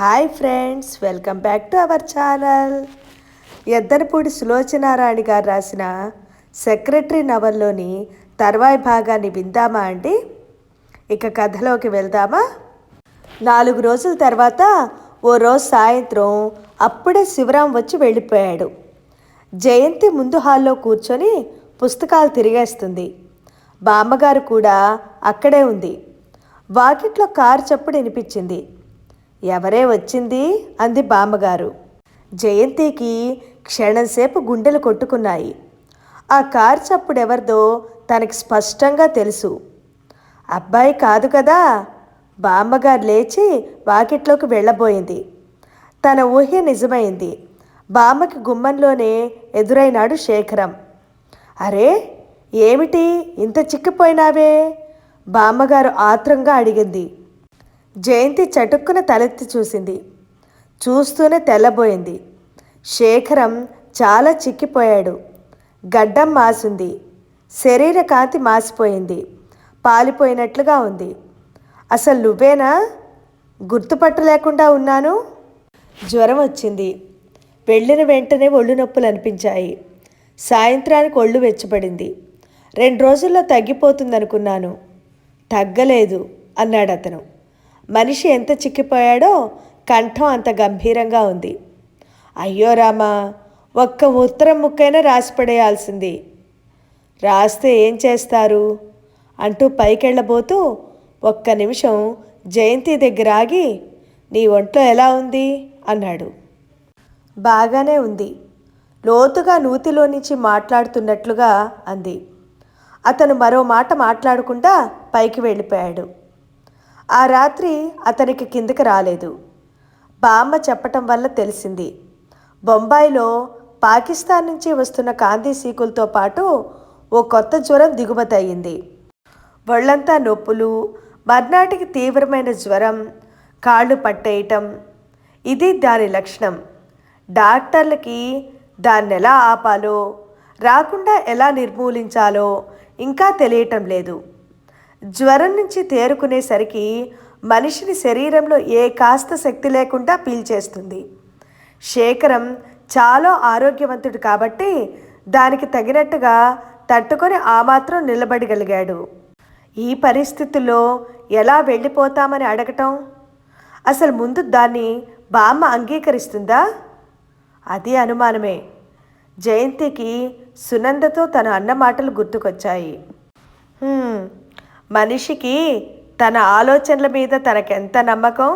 Hi friends welcome back to our channel. Yaddanapudi Sulochanarani గారు రాసిన secretary నవల్లోని తర్వాయి భాగాన్ని విందామా అండి? ఇక కథలోకి వెళ్దామా? నాలుగు రోజుల తర్వాత ఓ రోజు సాయంత్రం అప్పుడే శివరాం వచ్చి వెళ్ళిపోయాడు. జయంతి ముందు హాల్లో కూర్చొని పుస్తకాలు తిరిగేస్తుంది. బామ్మగారు కూడా అక్కడే ఉంది. వాకిట్లో కారు చప్పుడు వినిపించింది. ఎవరే వచ్చింది? అంది బామ్మగారు. జయంతికి క్షణంసేపు గుండెలు కొట్టుకున్నాయి. ఆ కార్ చప్పుడు ఎవరిదో తనకి స్పష్టంగా తెలుసు. అబ్బాయి కాదు కదా? బామ్మగారు లేచి వాకిట్లోకి వెళ్ళబోయింది. తన ఊహ నిజమైంది. బామ్మకి గుమ్మంలోనే ఎదురైనాడు శేఖరం. అరే ఏమిటి ఇంత చిక్కిపోయినావే? బామ్మగారు ఆత్రంగా అడిగింది. జయంతి చటుక్కున తలెత్తి చూసింది. చూస్తూనే తెల్లబోయింది. శేఖరం చాలా చిక్కిపోయాడు. గడ్డం మాసింది. శరీర కాంతి మాసిపోయింది. పాలిపోయినట్లుగా ఉంది. అసలు నువ్వేనా? గుర్తుపట్టలేకుండా ఉన్నాను? జ్వరం వచ్చింది. వెళ్ళిన వెంటనే ఒళ్ళు నొప్పులు అనిపించాయి. సాయంత్రానికి ఒళ్ళు వెచ్చబడింది. రెండు రోజుల్లో తగ్గిపోతుందనుకున్నాను. తగ్గలేదు అన్నాడు అతను మనిషి ఎంత చిక్కిపోయాడో కంఠం అంత గంభీరంగా ఉంది. అయ్యో రామా ఒక్క ఉత్తరం ముక్కైనా రాసిపడేయాల్సింది. రాస్తే ఏం చేస్తారు? అంటూ పైకెళ్ళబోతూ ఒక్క నిమిషం జయంతి దగ్గర ఆగి నీ ఒంట్లో ఎలా ఉంది? అన్నాడు. బాగానే ఉంది. లోతుగా నూతిలో నుంచి మాట్లాడుతున్నట్లుగా అంది. అతను మరో మాట మాట్లాడకుండా పైకి వెళ్ళిపోయాడు. ఆ రాత్రి అతనికి కిందకి రాలేదు. బామ్మ చెప్పటం వల్ల తెలిసింది. బొంబాయిలో పాకిస్తాన్ నుంచి వస్తున్న కాంతి సీకులతో పాటు ఓ కొత్త జ్వరం దిగుమతి అయ్యింది. ఒళ్ళంతా నొప్పులు మర్నాటికి తీవ్రమైన జ్వరం కాళ్ళు పట్టేయటం. ఇది దాని లక్షణం. డాక్టర్లకి దాన్ని ఎలా ఆపాలో రాకుండా ఎలా నిర్మూలించాలో ఇంకా తెలియటం లేదు. జ్వరం నుంచి తేరుకునేసరికి మనిషిని శరీరంలో ఏ కాస్త శక్తి లేకుండా పీల్చేస్తుంది. శేఖరం చాలా ఆరోగ్యవంతుడు కాబట్టి దానికి తగినట్టుగా తట్టుకొని ఆ మాత్రం నిలబడగలిగాడు. ఈ పరిస్థితుల్లో ఎలా వెళ్ళిపోతామని అడగటం? అసలు ముందు దాన్ని బామ్మ అంగీకరిస్తుందా? అది అనుమానమే. జయంతికి సునందతో తను అన్న మాటలు గుర్తుకొచ్చాయి మనిషికి తన ఆలోచనల మీద తనకెంత నమ్మకం?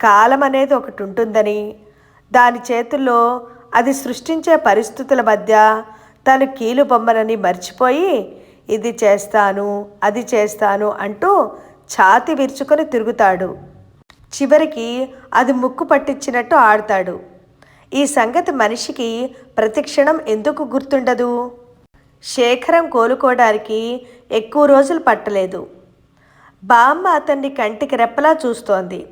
కాలం అనేది ఒకటి ఉంటుందని దాని చేతుల్లో అది సృష్టించే పరిస్థితుల మధ్య తను కీలు బొమ్మనని మర్చిపోయి ఇది చేస్తాను అది చేస్తాను అంటూ ఛాతి విరుచుకొని తిరుగుతాడు. చివరికి అది ముక్కు పట్టించినట్టు ఆడతాడు. ఈ సంగతి మనిషికి ప్రతిక్షణం ఎందుకు గుర్తుండదు? శేఖరం కోలుకోవడానికి ఎక్కువ రోజులు పట్టలేదు. బామ్మ అతన్ని కంటికి రెప్పలా చూస్తోంది.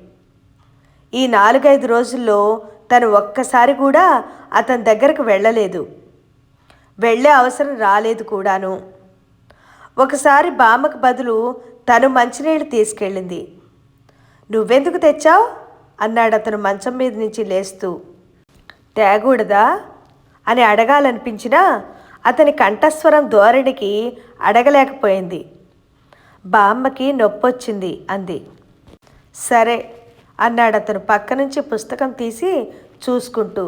ఈ నాలుగైదు రోజుల్లో తను ఒక్కసారి కూడా అతని దగ్గరకు వెళ్ళలేదు. వెళ్ళే అవసరం రాలేదు కూడాను. ఒకసారి బామ్మకు బదులు తను మంచినీళ్ళు తీసుకెళ్ళింది. నువ్వెందుకు తెచ్చావు? అన్నాడు అతను మంచం మీద నుంచి లేస్తూ. తేగూడదా? అని అడగాలనిపించినా అతని కంఠస్వరం ధోరణికి అడగలేకపోయింది. బామ్మకి నొప్పొచ్చింది అంది. సరే అన్నాడు అతను పక్క నుంచి పుస్తకం తీసి చూసుకుంటూ.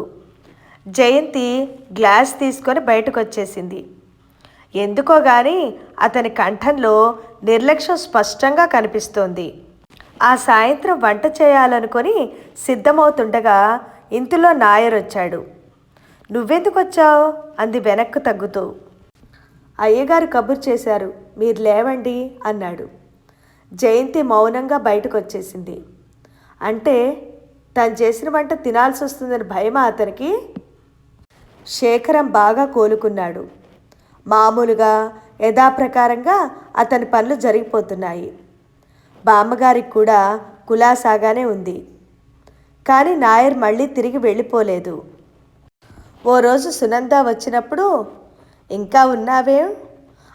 జయంతి గ్లాస్ తీసుకొని బయటకు వచ్చేసింది ఎందుకో గాని అతని కంఠంలో నిర్లక్ష్యం స్పష్టంగా కనిపిస్తోంది. ఆ సాయంత్రం వంట చేయాలనుకొని సిద్ధమవుతుండగా ఇంటిలో నాయర్ వచ్చాడు నువ్వెందుకు వచ్చావు అంది వెనక్కు తగ్గుతూ. అయ్యగారు కబుర్ చేశారు మీరు లేవండి అన్నాడు. జయంతి మౌనంగా బయటకు వచ్చేసింది అంటే తను చేసిన వంట తినాల్సి వస్తుందని భయమా అతనికి? శేఖరం బాగా కోలుకున్నాడు. మామూలుగా యథాప్రకారంగా అతని పనులు జరిగిపోతున్నాయి. బామ్మగారికి కూడా కులాసాగానే ఉంది. కానీ నాయర్ మళ్ళీ తిరిగి వెళ్ళిపోలేదు. ఓ రోజు సునంద వచ్చినప్పుడు ఇంకా ఉన్నావేం?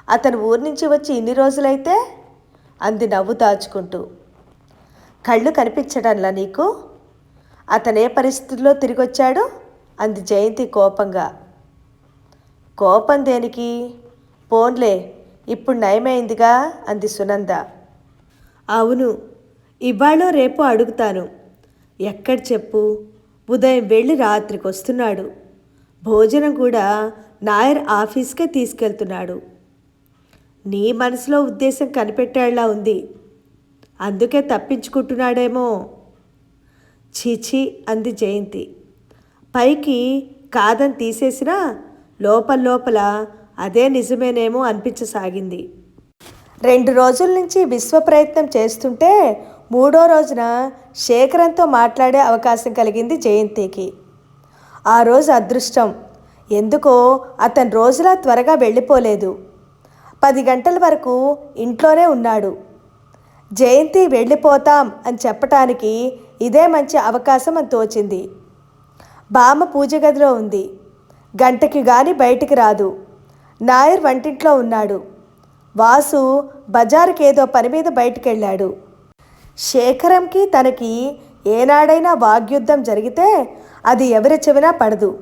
అతను ఊరి నుంచి వచ్చి ఇన్ని రోజులైతే? అంది నవ్వు దాచుకుంటూ. కళ్ళు కనిపించడంలా నీకు? అతనే పరిస్థితుల్లో తిరిగొచ్చాడు? అంది జయంతి కోపంగా. కోపం దేనికి? పోన్లే ఇప్పుడు నయమైందిగా అంది సునంద. అవును ఇవాళ రేపు అడుగుతాను. ఎక్కడ చెప్పు? ఉదయం వెళ్ళి రాత్రికి వస్తున్నాడు. భోజనం కూడా నాయర్ ఆఫీస్కే తీసుకెళ్తున్నాడు. నీ మనసులో ఉద్దేశం కనిపెట్టేలా ఉంది. అందుకే తప్పించుకుంటున్నాడేమో. చీచి అంది జయంతి. పైకి కాదని తీసేసినా లోపల లోపల అదే నిజమేనేమో అనిపించసాగింది. రెండు రోజుల నుంచి విశ్వ ప్రయత్నం చేస్తుంటే మూడో రోజున శేఖరంతో మాట్లాడే అవకాశం కలిగింది జయంతికి. ఆ రోజు అదృష్టం. ఎందుకో అతను రోజులా త్వరగా వెళ్ళిపోలేదు. పది గంటల వరకు ఇంట్లోనే ఉన్నాడు. జయంతి వెళ్ళిపోతాం అని చెప్పటానికి ఇదే మంచి అవకాశం అని తోచింది. బామ్మ పూజ గదిలో ఉంది. గంటకి గాని బయటికి రాదు. నాయర్ వంటింట్లో ఉన్నాడు. వాసు బజారుకేదో పని మీద బయటికెళ్ళాడు. శేఖరంకి తనకి ఏనాడైనా వాగ్యుద్ధం జరిగితే అది ఎవరి చెవినా పడదు.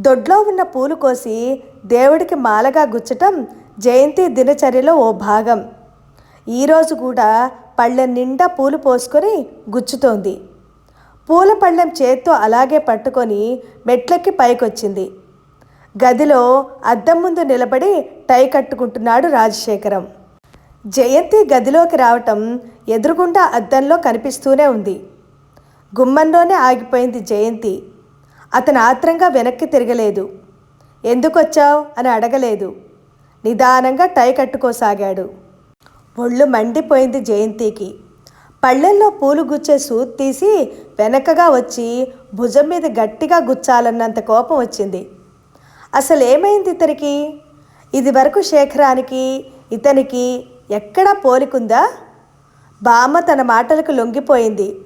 దొడ్లో ఉన్న పూలు కోసి దేవుడికి మాలగా గుచ్చటం జయంతి దినచర్యలో ఓ భాగం. ఈరోజు కూడా పళ్ళెం నిండా పూలు పోసుకొని గుచ్చుతోంది. పూల పళ్ళెం చేత్తో అలాగే పట్టుకొని మెట్లెక్కి పైకొచ్చింది. గదిలో అద్దం ముందు నిలబడి టై కట్టుకుంటున్నాడు రాజశేఖరం. జయంతి గదిలోకి రావటం ఎదురుగుండా అద్దంలో కనిపిస్తూనే ఉంది. గుమ్మంలోనే ఆగిపోయింది జయంతి. అతను ఆత్రంగా వెనక్కి తిరగలేదు. ఎందుకొచ్చావు? అని అడగలేదు. నిదానంగా టై కట్టుకోసాగాడు. ఒళ్ళు మండిపోయింది జయంతికి. పళ్ళెల్లో పూలు గుచ్చే సూత్ తీసి వెనకగా వచ్చి భుజం మీద గట్టిగా గుచ్చాలన్నంత కోపం వచ్చింది. అసలు ఏమైంది ఇతనికి? ఇది వరకు శేఖరానికి ఇతనికి ఎక్కడా పోలికుందా? బామ్మ తన మాటలకు లొంగిపోయింది.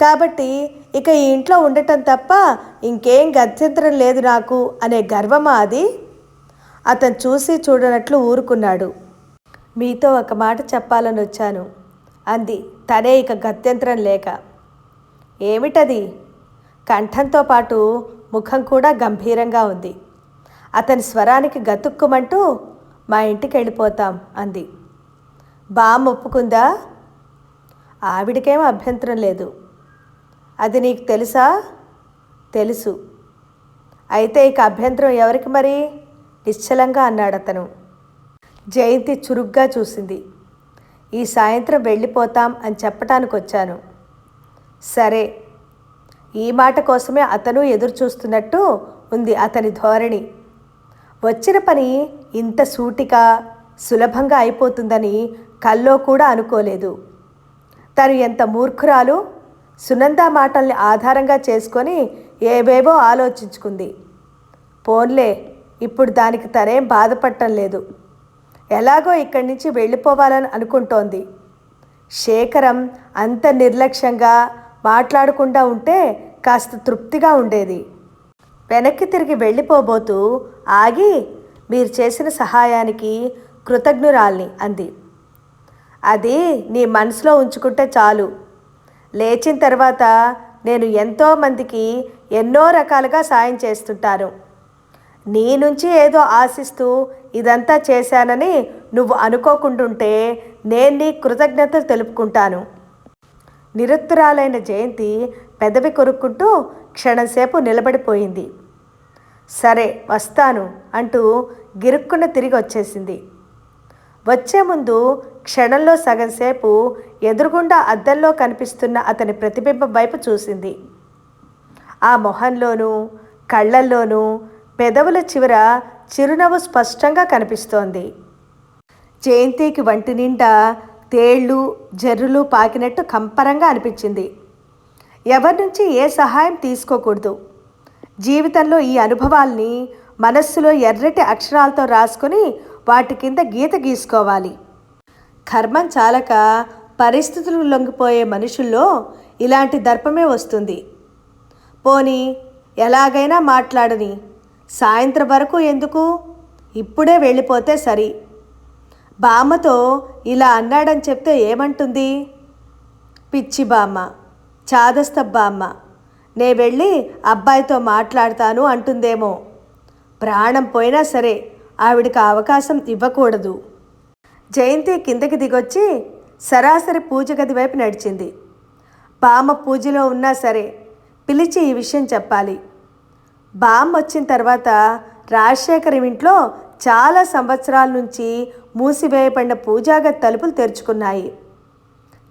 కాబట్టి ఇక ఈ ఇంట్లో ఉండటం తప్ప ఇంకేం గత్యంతరం లేదు నాకు అనే గర్వమా అది? అతను చూసి చూడనట్లు ఊరుకున్నాడు. మీతో ఒక మాట చెప్పాలని వచ్చాను. అంది. తనే ఇక గత్యంతరం లేక. ఏమిటది? కంఠంతో పాటు ముఖం కూడా గంభీరంగా ఉంది. అతని స్వరానికి గతుక్కుమంటూ మా ఇంటికి వెళ్ళిపోతాం అంది. బామ్ ఒప్పుకుందా? ఆవిడకేం అభ్యంతరం లేదు. అది నీకు తెలుసా? తెలుసు. అయితే ఇక అభ్యంతరం ఎవరికి మరి? నిశ్చలంగా అన్నాడు అతను. జయంతి చురుగ్గా చూసింది. ఈ సాయంత్రం వెళ్ళిపోతాం అని చెప్పటానికి వచ్చాను సరే. ఈ మాట కోసమే అతను ఎదురు చూస్తున్నట్టు ఉంది అతని ధోరణి. వచ్చిన పని ఇంత సూటిగా సులభంగా అయిపోతుందని కల్లో కూడా అనుకోలేదు. తను ఎంత మూర్ఖురాలు సునంద మాటల్ని ఆధారంగా చేసుకొని ఏవేవో ఆలోచించుకుంది. పోన్లే ఇప్పుడు దానికి తనేం బాధపడటం లేదు. ఎలాగో ఇక్కడి నుంచి వెళ్ళిపోవాలని అనుకుంటోంది. శేఖరం అంత నిర్లక్ష్యంగా మాట్లాడకుండా ఉంటే కాస్త తృప్తిగా ఉండేది. వెనక్కి తిరిగి వెళ్ళిపోబోతూ ఆగి మీరు చేసిన సహాయానికి కృతజ్ఞురాల్ని అంది. అది నీ మనసులో ఉంచుకుంటే చాలు. లేచిన తర్వాత నేను ఎంతోమందికి ఎన్నో రకాలుగా సాయం చేస్తుంటాను. నీ నుంచి ఏదో ఆశిస్తూ ఇదంతా చేశానని నువ్వు అనుకోకుండుంటే నేను నీ కృతజ్ఞతలు తెలుపుకుంటాను. నిరుత్తరాలైన జయంతి పెదవి కొరుక్కుంటూ క్షణంసేపు నిలబడిపోయింది. సరే వస్తాను అంటూ గిరుక్కున తిరిగి వచ్చేసింది వచ్చే ముందు క్షణంలో సగం సేపు ఎదురుగుండా అద్దంలో కనిపిస్తున్న అతని ప్రతిబింబం వైపు చూసింది. ఆ మొహంలోనూ కళ్ళల్లోనూ పెదవుల చివర చిరునవ్వు స్పష్టంగా కనిపిస్తోంది. జయంతికి వంటి నిండా తేళ్ళు జర్రులు పాకినట్టు కంపరంగా అనిపించింది. ఎవరి నుంచి ఏ సహాయం తీసుకోకూడదు. జీవితంలో ఈ అనుభవాల్ని మనస్సులో ఎర్రటి అక్షరాలతో రాసుకొని వాటి కింద గీత గీసుకోవాలి. కర్మం చాలక పరిస్థితులు లొంగిపోయే మనుషుల్లో ఇలాంటి దర్పమే వస్తుంది. పోనీ ఎలాగైనా మాట్లాడని సాయంత్రం వరకు ఎందుకు? ఇప్పుడే వెళ్ళిపోతే సరి. బామ్మతో ఇలా అన్నాడని చెప్తే ఏమంటుంది? పిచ్చి బామ్మ చాదస్త బామ్మ నే వెళ్ళి అబ్బాయితో మాట్లాడతాను అంటుందేమో. ప్రాణం పోయినా సరే ఆవిడకి అవకాశం ఇవ్వకూడదు. జయంతి కిందకి దిగొచ్చి సరాసరి పూజ గది వైపు నడిచింది. బామ్మ పూజలో ఉన్నా సరే పిలిచి ఈ విషయం చెప్పాలి. బామ్మ వచ్చిన తర్వాత రాజశేఖర్ ఇంట్లో చాలా సంవత్సరాల నుంచి మూసివేయబడిన పూజాగది తలుపులు తెరుచుకున్నాయి.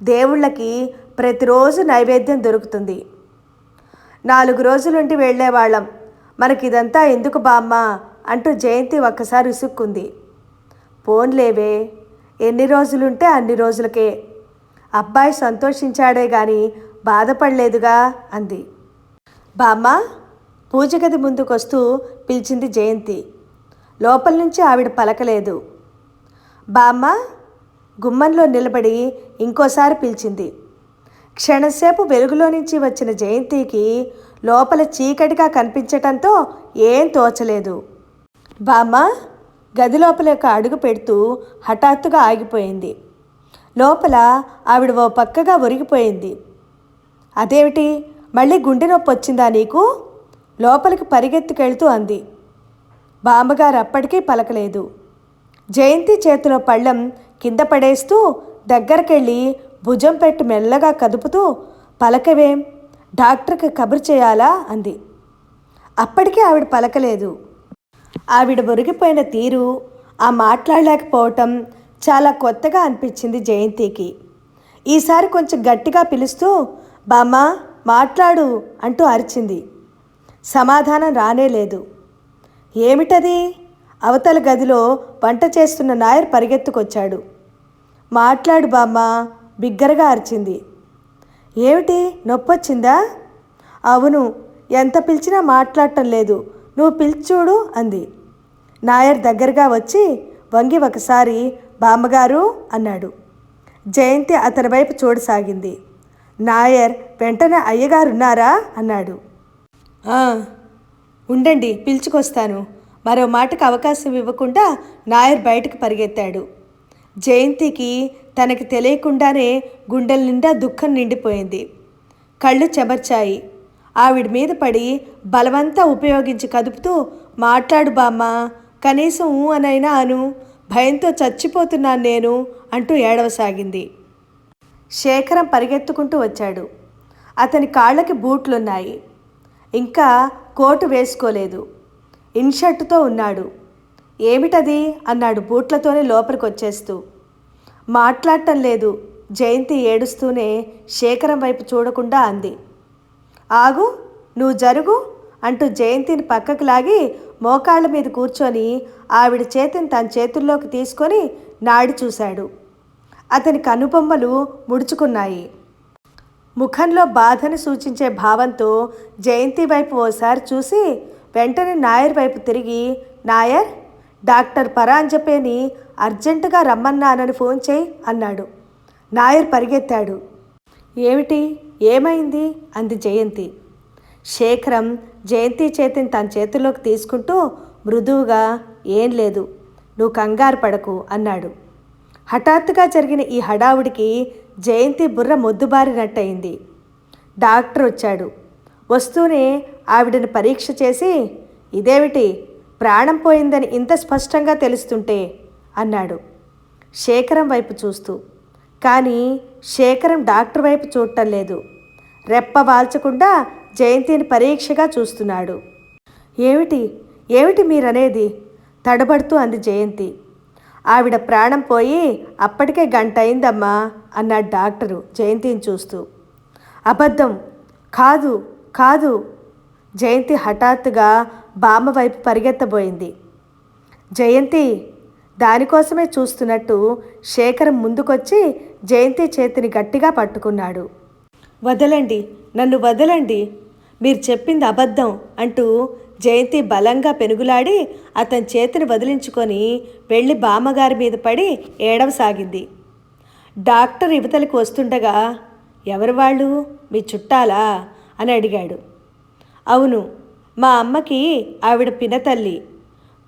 దేవుళ్ళకి ప్రతిరోజు నైవేద్యం దొరుకుతుంది. నాలుగు రోజులుండి వెళ్ళేవాళ్ళం. మనకిదంతా ఎందుకు బామ్మ? అంటూ జయంతి ఒక్కసారి విసుక్కుంది పోన్లేవే ఎన్ని రోజులుంటే అన్ని రోజులకే. అబ్బాయి సంతోషించాడే గాని బాధపడలేదుగా అంది. బామ్మ పూజ గది ముందుకొస్తూ పిలిచింది జయంతి. లోపల నుంచి ఆవిడ పలకలేదు. బామ్మ గుమ్మంలో నిలబడి ఇంకోసారి పిలిచింది. క్షణసేపు వెలుగులో నుంచి వచ్చిన జయంతికి లోపల చీకటిగా కనిపించటంతో ఏం తోచలేదు. బామ్మ గది లోపల అడుగు పెడుతూ హఠాత్తుగా ఆగిపోయింది. లోపల ఆవిడ ఓ పక్కగా ఒరిగిపోయింది. అదేమిటి? మళ్ళీ గుండె నొప్పి వచ్చిందా నీకు? లోపలికి పరిగెత్తుకెళ్తూ అంది. బామ్మగారు అప్పటికీ పలకలేదు. జయంతి చేతిలో పళ్ళెం కింద పడేస్తూ దగ్గరకెళ్ళి భుజం పెట్టి మెల్లగా కదుపుతూ పలకవేం? డాక్టర్కి కబురు చేయాలా? అంది. అప్పటికీ ఆవిడ పలకలేదు. ఆవిడ మురిగిపోయిన తీరు ఆ మాట్లాడలేకపోవటం చాలా కొత్తగా అనిపించింది జయంతికి. ఈసారి కొంచెం గట్టిగా పిలుస్తూ బామ్మ మాట్లాడు అంటూ అరిచింది. సమాధానం రానే లేదు. ఏమిటది? అవతల గదిలో వంట చేస్తున్న నాయర్ పరిగెత్తుకొచ్చాడు. మాట్లాడు బామ్మ బిగ్గరగా అరిచింది. ఏమిటి? నొప్పొచ్చిందా? అవును ఎంత పిలిచినా మాట్లాడటం లేదు. నువ్వు పిలిచూడు అంది. నాయర్ దగ్గరగా వచ్చి వంగి ఒకసారి బామ్మగారు అన్నాడు. జయంతి అతని వైపు చూడసాగింది. నాయర్ వెంటనే అయ్యగారున్నారా? అన్నాడు. ఉండండి పిలుచుకొస్తాను. మరో మాటకు అవకాశం ఇవ్వకుండా నాయర్ బయటకు పరిగెత్తాడు. జయంతికి తనకి తెలియకుండానే గుండెల నిండా దుఃఖం నిండిపోయింది. కళ్ళు చెమర్చాయి. ఆవిడ మీద పడి బలవంతా ఉపయోగించి కదుపుతూ మాట్లాడు బామ్మ కనీసం ఊ అనైనా అను భయంతో చచ్చిపోతున్నాను నేను అంటూ ఏడవసాగింది. శేఖరం పరిగెత్తుకుంటూ వచ్చాడు. అతని కాళ్ళకి బూట్లున్నాయి. ఇంకా కోటు వేసుకోలేదు. ఇన్షర్ట్తో ఉన్నాడు. ఏమిటది? అన్నాడు బూట్లతోనే లోపలికి వచ్చేస్తూ మాట్లాడటం లేదు. జయంతి ఏడుస్తూనే శేఖరం వైపు చూడకుండా అంది. ఆగు నువ్వు జరుగు అంటూ జయంతిని పక్కకు లాగి మోకాళ్ళ మీద కూర్చొని ఆవిడ చేతిని తన చేతుల్లోకి తీసుకొని నాడి చూశాడు. అతని కనుబొమ్మలు ముడుచుకున్నాయి. ముఖంలో బాధను సూచించే భావంతో జయంతి వైపు ఓసారి చూసి వెంటనే నాయర్ వైపు తిరిగి నాయర్ డాక్టర్ పరాంజపేని అర్జెంటుగా రమ్మన్నానని ఫోన్ చేయి అన్నాడు. నాయర్ పరిగెత్తాడు. ఏమిటి? ఏమైంది? అంది జయంతి. శేఖరం జయంతి చేతిని తన చేతిలోకి తీసుకుంటూ మృదువుగా ఏం లేదు నువ్వు కంగారు పడకు అన్నాడు. హఠాత్తుగా జరిగిన ఈ హడావుడికి జయంతి బుర్ర మొద్దుబారినట్టయింది. డాక్టర్ వచ్చాడు. వస్తూనే ఆవిడని పరీక్ష చేసి ఇదేమిటి ప్రాణం పోయిందని ఇంత స్పష్టంగా తెలుస్తుంటే అన్నాడు. శేఖరం వైపు చూస్తూ కానీ శేఖరం డాక్టర్ వైపు చూడటం లేదు. రెప్ప వాల్చకుండా జయంతిని పరీక్షగా చూస్తున్నాడు. ఏమిటి? ఏమిటి మీరనేది? తడబడుతూ అంది జయంతి. ఆవిడ ప్రాణం పోయి అప్పటికే గంట అయిందమ్మా అన్నాడు డాక్టరు జయంతిని చూస్తూ. అబద్ధం. కాదు కాదు. జయంతి హఠాత్తుగా బామ్మ వైపు పరిగెత్తబోయింది. జయంతి దానికోసమే చూస్తున్నట్టు శేఖర్ ముందుకొచ్చి జయంతి చేతిని గట్టిగా పట్టుకున్నాడు. వదలండి నన్ను వదలండి. మీరు చెప్పింది అబద్ధం అంటూ జయంతి బలంగా పెనుగులాడి అతని చేతిని వదిలించుకొని వెళ్ళి బామ్మగారి మీద పడి ఏడవసాగింది. డాక్టర్ యువతలకు వస్తుండగా ఎవరు వాళ్ళు? మీ చుట్టాలా? అని అడిగాడు. అవును మా అమ్మకి ఆవిడ పినతల్లి.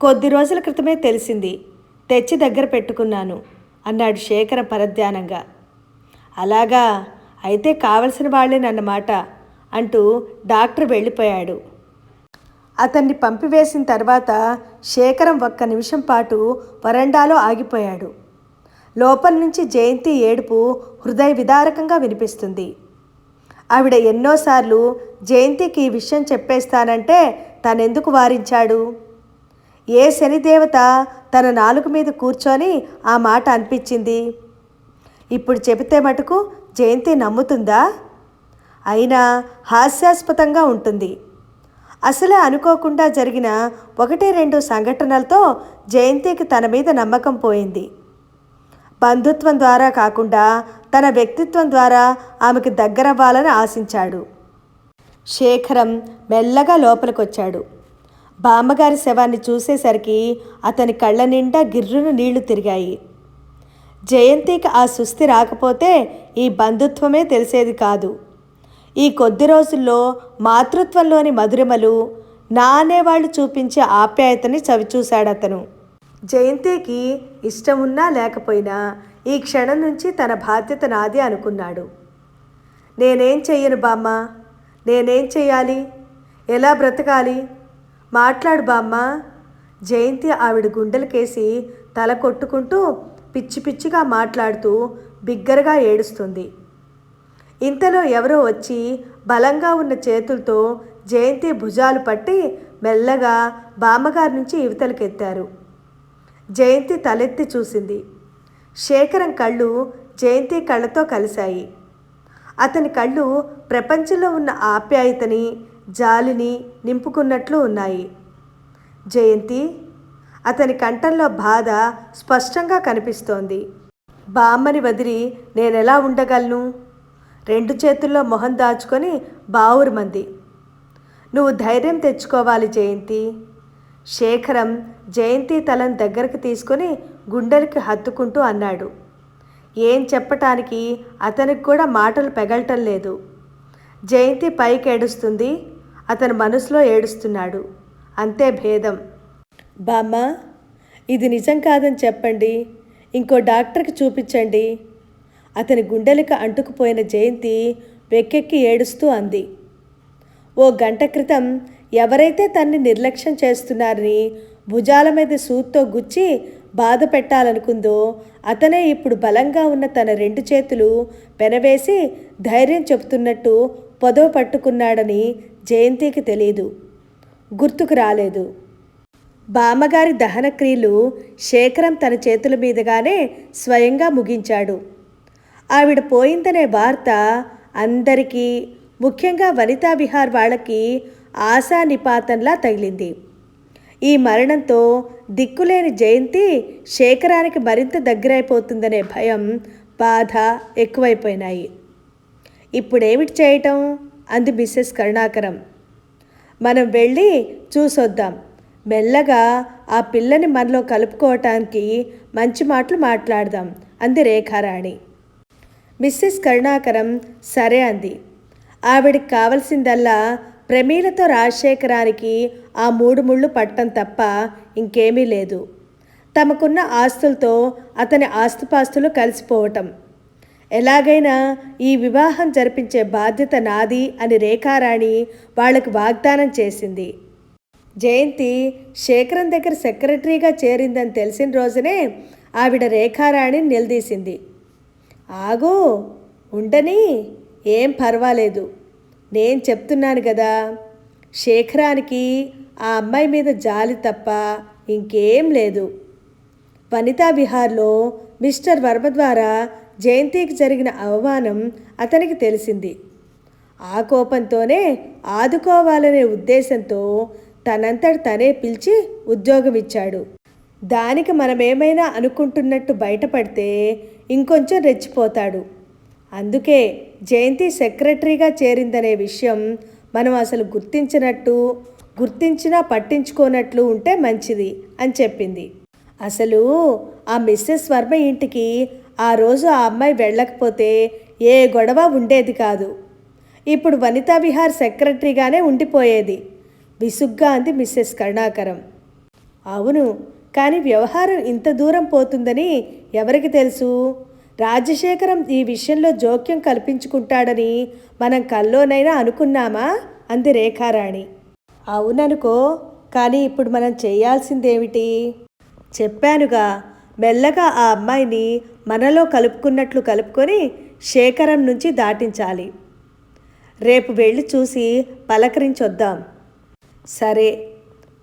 కొద్ది రోజుల క్రితమే తెలిసింది. తెచ్చి దగ్గర పెట్టుకున్నాను అన్నాడు శేఖర పరధ్యానంగా. అలాగా? అయితే కావలసిన వాళ్ళేనన్నమాట. అంటూ డాక్టర్ వెళ్ళిపోయాడు. అతన్ని పంపివేసిన తర్వాత శేఖరం ఒక్క నిమిషం పాటు వరండాలో ఆగిపోయాడు. లోపల నుంచి జయంతి ఏడుపు హృదయ విదారకంగా వినిపిస్తుంది. ఆవిడ ఎన్నోసార్లు జయంతికి ఈ విషయం చెప్పేస్తానంటే తనెందుకు వారించాడు? ఏ శనిదేవత తన నాలుగు మీద కూర్చొని ఆ మాట అనిపించింది? ఇప్పుడు చెబితే మటుకు జయంతి నమ్ముతుందా? అయినా హాస్యాస్పదంగా ఉంటుంది. అసలే అనుకోకుండా జరిగిన ఒకటి రెండు సంఘటనలతో జయంతికి తన మీద నమ్మకం పోయింది. బంధుత్వం ద్వారా కాకుండా తన వ్యక్తిత్వం ద్వారా ఆమెకు దగ్గరవ్వాలని ఆశించాడు. శేఖరం మెల్లగా లోపలికొచ్చాడు. బామ్మగారి శవాన్ని చూసేసరికి అతని కళ్ళ నిండా గిర్రున నీళ్ళు తిరిగాయి. జయంతికి ఆ సుస్థి రాకపోతే ఈ బంధుత్వమే తెలిసేది కాదు. ఈ కొద్ది రోజుల్లో మాతృత్వంలోని మధురిమలు నా అనేవాళ్ళు చూపించే ఆప్యాయతని చవిచూశాడు అతను జయంతికి ఇష్టం ఉన్నా లేకపోయినా ఈ క్షణం నుంచి తన బాధ్యత నాది అనుకున్నాడు. నేనేం చెయ్యను బామ్మ? నేనేం చెయ్యాలి? ఎలా బ్రతకాలి? మాట్లాడు బామ్మ. జయంతి ఆవిడ గుండెలకేసి తల కొట్టుకుంటూ పిచ్చి పిచ్చిగా మాట్లాడుతూ బిగ్గరగా ఏడుస్తుంది. ఇంతలో ఎవరో వచ్చి బలంగా ఉన్న చేతులతో జయంతి భుజాలు పట్టి మెల్లగా బామ్మగారి నుంచి ఇవతలకెత్తారు. జయంతి తలెత్తి చూసింది. శేఖరం కళ్ళు జయంతి కళ్ళతో కలిశాయి. అతని కళ్ళు ప్రపంచంలో ఉన్న ఆప్యాయతని జాలిని నింపుకున్నట్లు ఉన్నాయి. జయంతి అతని కంఠంలో బాధ స్పష్టంగా కనిపిస్తోంది. బామ్మని వదిలి నేనెలా ఉండగలను? రెండు చేతుల్లో మొహం దాచుకొని బావురుమంది నువ్వు ధైర్యం తెచ్చుకోవాలి జయంతి. శేఖరం జయంతి తలను దగ్గరకు తీసుకొని గుండెలకి హత్తుకుంటూ అన్నాడు. ఏం చెప్పటానికి? అతనికి కూడా మాటలు పెగలటం లేదు. జయంతి పైకి ఏడుస్తుంది. అతని మనసులో ఏడుస్తున్నాడు. అంతే భేదం. బామ్మ ఇది నిజం కాదని చెప్పండి. ఇంకో డాక్టర్కి చూపించండి. అతని గుండెలకు అంటుకుపోయిన జయంతి వెక్కెక్కి ఏడుస్తూ అంది. ఓ గంట క్రితం ఎవరైతే తన్ని నిర్లక్ష్యం చేస్తున్నారని భుజాల మీద సూత్తో గుచ్చి బాధ పెట్టాలనుకుందో అతనే ఇప్పుడు బలంగా ఉన్న తన రెండు చేతులు పెనవేసి ధైర్యం చెబుతున్నట్టు పొదవ పట్టుకున్నాడని జయంతికి తెలియదు గుర్తుకు రాలేదు. బామ్మగారి దహనక్రియలు శేఖరం తన చేతుల మీదుగానే స్వయంగా ముగించాడు. ఆవిడ పోయిందనే వార్త అందరికీ ముఖ్యంగా వనితా విహార్ వాళ్ళకి ఆశా నిపాతంలా తగిలింది. ఈ మరణంతో దిక్కులేని జయంతి శేఖరానికి మరింత దగ్గరైపోతుందనే భయం బాధ ఎక్కువైపోయినాయి. ఇప్పుడేమిటి చేయటం? అంది మిస్సెస్ కరుణాకరం. మనం వెళ్ళి చూసొద్దాం. మెల్లగా ఆ పిల్లని మనలో కలుపుకోవటానికి మంచి మాటలు మాట్లాడదాం అంది రేఖారాణి. మిస్సెస్ కరుణాకరం సరే అంది. ఆవిడికి కావలసిందల్లా ప్రమీలతో రాజశేఖరానికి ఆ మూడు ముళ్ళు పట్టం తప్ప ఇంకేమీ లేదు. తమకున్న ఆస్తులతో అతని ఆస్తుపాస్తులు కలిసిపోవటం. ఎలాగైనా ఈ వివాహం జరిపించే బాధ్యత నాది అని రేఖారాణి వాళ్ళకు వాగ్దానం చేసింది. జయంతి శేఖరం దగ్గర సెక్రటరీగా చేరిందని తెలిసిన రోజునే ఆవిడ రేఖారాణిని నిలదీసింది. ఆగు ఉండని ఏం పర్వాలేదు. నేను చెప్తున్నాను కదా శేఖరానికి ఆ అమ్మాయి మీద జాలి తప్ప ఇంకేం లేదు. వనితా విహార్లో మిస్టర్ వర్మ ద్వారా జయంతికి జరిగిన అవమానం అతనికి తెలిసింది. ఆ కోపంతోనే ఆదుకోవాలనే ఉద్దేశంతో తనంతట తనే పిలిచి ఉద్యోగం ఇచ్చాడు దానికి మనమేమైనా అనుకుంటున్నట్టు బయటపడితే ఇంకొంచెం రెచ్చిపోతాడు. అందుకే జయంతి సెక్రటరీగా చేరిందనే విషయం మనం అసలు గుర్తించినట్టు గుర్తించినా పట్టించుకోనట్లు ఉంటే మంచిది అని చెప్పింది. అసలు ఆ మిస్సెస్ వర్మ ఇంటికి ఆ రోజు ఆ అమ్మాయి వెళ్ళకపోతే ఏ గొడవ ఉండేది కాదు. ఇప్పుడు వనితా విహార్ సెక్రటరీగానే ఉండిపోయేది. విసుగ్గా అంది మిస్సెస్ కరుణాకరం. అవును కానీ వ్యవహారం ఇంత దూరం పోతుందని ఎవరికి తెలుసు? రాజశేఖరం ఈ విషయంలో జోక్యం కల్పించుకుంటాడని మనం కల్లోనైనా అనుకున్నామా? అంది రేఖారాణి. అవుననుకో కానీ ఇప్పుడు మనం చేయాల్సిందేమిటి? చెప్పానుగా మెల్లగా ఆ అమ్మాయిని మనలో కలుపుకున్నట్లు కలుపుకొని శేఖరం నుంచి దాటించాలి. రేపు వెళ్ళి చూసి పలకరించొద్దాం. సరే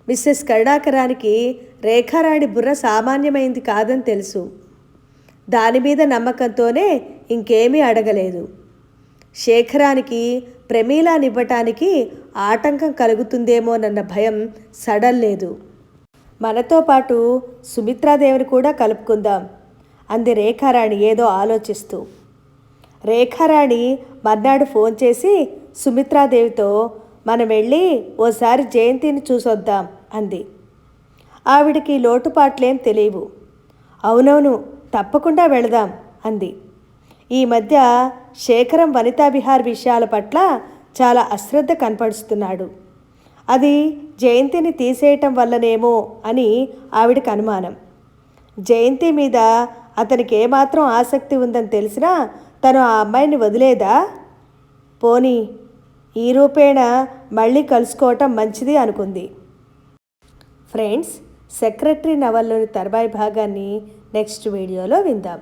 మిస్సెస్ కరుణాకరానికి రేఖారాణి బుర్ర సామాన్యమైంది కాదని తెలుసు. దాని మీద నమ్మకంతోనే ఇంకేమీ అడగలేదు. శేఖరానికి ప్రమీలానివ్వటానికి ఆటంకం కలుగుతుందేమోనన్న భయం సడల్లేదు మనతో పాటు సుమిత్రాదేవిని కూడా కలుపుకుందాం అంది రేఖారాణి ఏదో ఆలోచిస్తూ. రేఖారాణి మర్నాడు ఫోన్ చేసి సుమిత్రాదేవితో మనం వెళ్ళి ఓసారి జయంతిని చూసొద్దాం. అంది. ఆవిడకి లోటుపాట్లేం తెలియవు. అవునవును తప్పకుండా వెళదాం అంది. ఈ మధ్య శేఖరం వనితా విహార్ విషయాల పట్ల చాలా అశ్రద్ధ కనపరుస్తున్నాడు. అది జయంతిని తీసేయటం వల్లనేమో అని ఆవిడకి అనుమానం. జయంతి మీద అతనికి ఏమాత్రం ఆసక్తి ఉందని తెలిసినా తను ఆ అమ్మాయిని వదిలేదా? పోనీ ఈ రూపేణ మళ్ళీ కలుసుకోవటం మంచిది అనుకుంది. ఫ్రెండ్స్ సెక్రటరీ నవల్లోని తర్వాయి భాగాన్ని నెక్స్ట్ వీడియోలో విందాం.